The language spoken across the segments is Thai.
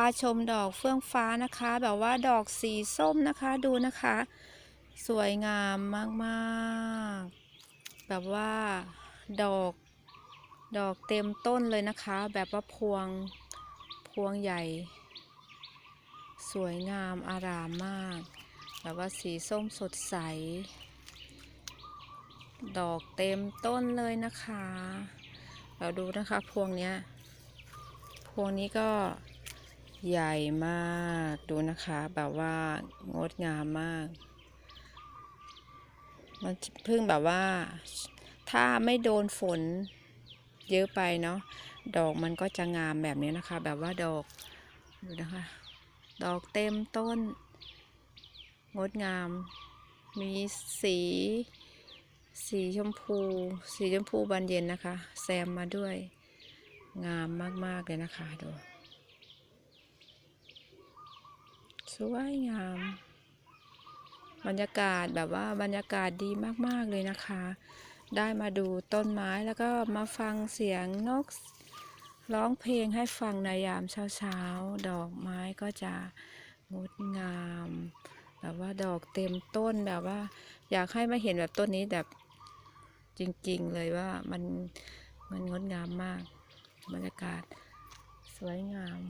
าชมดอกเฟื่องฟ้านะคะ แบบว่าดอกสีส้มนะคะดูนะคะ สวยงามมากๆ แบบว่าดอกดอกเต็มต้นเลยนะคะ แบบว่าพวงพวงใหญ่ สวยงามอารามมาก แบบว่าสีส้มสดใส ดอกเต็มต้นเลยนะคะ เราดูนะคะพวงเนี้ยพวงนี้ก็ ใหญ่มากดูนะคะแบบว่างดงามมาก มันเพิ่งแบบว่า ถ้าไม่โดนฝนเยอะไปเนาะดอกมันก็จะงามแบบนี้นะคะ แบบว่าดอกดูนะคะ ดอกเต็มต้น งดงาม มีสี สีชมพู สีชมพูบานเย็นนะคะ แซมมาด้วย งามมากๆเลยนะคะดู ส วยงาม บรรยากาศแบบว่าบรรยากาศดีมากๆเลยนะคะ ได้มาดูต้นไม้แล้วก็มาฟังเสียงนกร้องเพลงให้ฟังในยามเช้าๆ ดอกไม้ก็จะงดงาม แบบว่าดอกเต็มต้นแบบว่า อยากให้มาเห็นแบบต้นนี้แบบจริงๆเลยว่ามันมันงดงามมาก บรรยากาศสวยงาม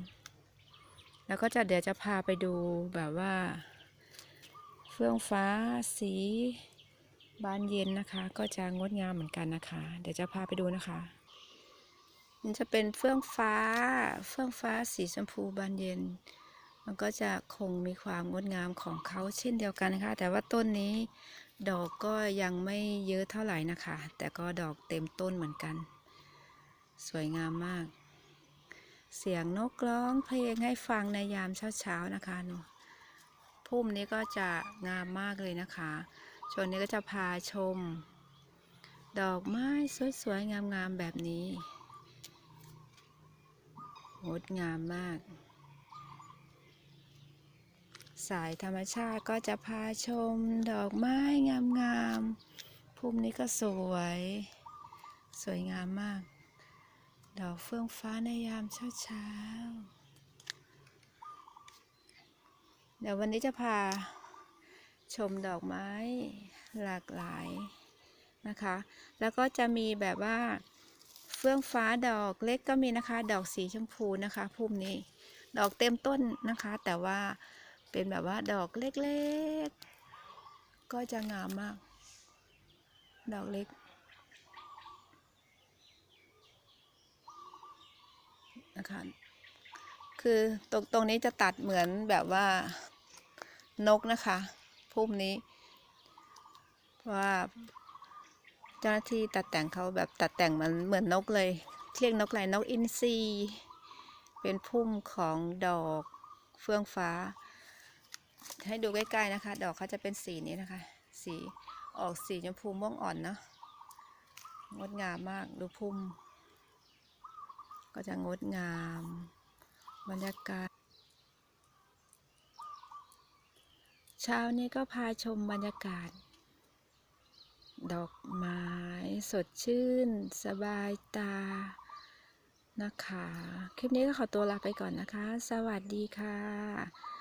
แล้วก็จะเดี๋ยวจะพาไปดูแบบว่า เฟื่องฟ้าสีบานเย็นนะคะ ก็จะงดงามเหมือนกันนะคะ เดี๋ยวจะพาไปดูนะคะมันจะเป็นเฟื่องฟ้า เฟื่องฟ้าสีชมพูบานเย็น มันก็จะคงมีความงดงามของเขาเช่นเดียวกันนะคะแต่ว่าต้นนี้ดอกก็ยังไม่เยอะเท่าไหร่นะคะ แต่ก็ดอกเต็มต้นเหมือนกัน สวยงามมาก เสียงนกร้องเพลงให้ฟังในยามเช้าๆนะคะหนูพุ่มนี้ก็จะงามมากเลยนะคะชวนนี้ก็จะพาชม ดอกไม้สวยๆงามๆแบบนี้งดงามมาก สายธรรมชาติก็จะพาชม ดอกไม้งามๆพุ่มนี้ก็สวย สวยงามมาก ดอกเฟื่องฟ้าในยามเช้าๆเดี๋ยววันนี้จะพาชมดอกไม้หลากหลายนะคะ แล้วก็จะมีแบบว่าเฟื่องฟ้าดอกเล็กก็มีนะคะ ดอกสีชมพูนะคะพุ่มนี้ ดอกเต็มต้นนะคะ แต่ว่าเป็นแบบว่าดอกเล็กๆ ก็จะงามมาก ดอกเล็ก นะคะ คือตรงตรงนี้จะตัดเหมือนแบบว่านกนะคะพุ่มนี้ ว่าเจ้าหน้าที่ตัดแต่งเขาแบบตัดแต่งมันเหมือนนกเลยเรียกนกอะไรนกอินทรีเป็นพุ่มของดอกเฟื่องฟ้า ให้ดูใกล้ๆนะคะ ดอกเขาจะเป็นสีนี้นะคะ สีออกสีชมพูม่วงอ่อนเนาะงดงามมากดูพุ่ม ก็จะงดงาม บรรยากาศ เช้านี้ก็พาชมบรรยากาศ ดอกไม้สดชื่น สบายตา นะคะ คลิปนี้ก็ขอตัวลาไปก่อนนะคะ สวัสดีค่ะ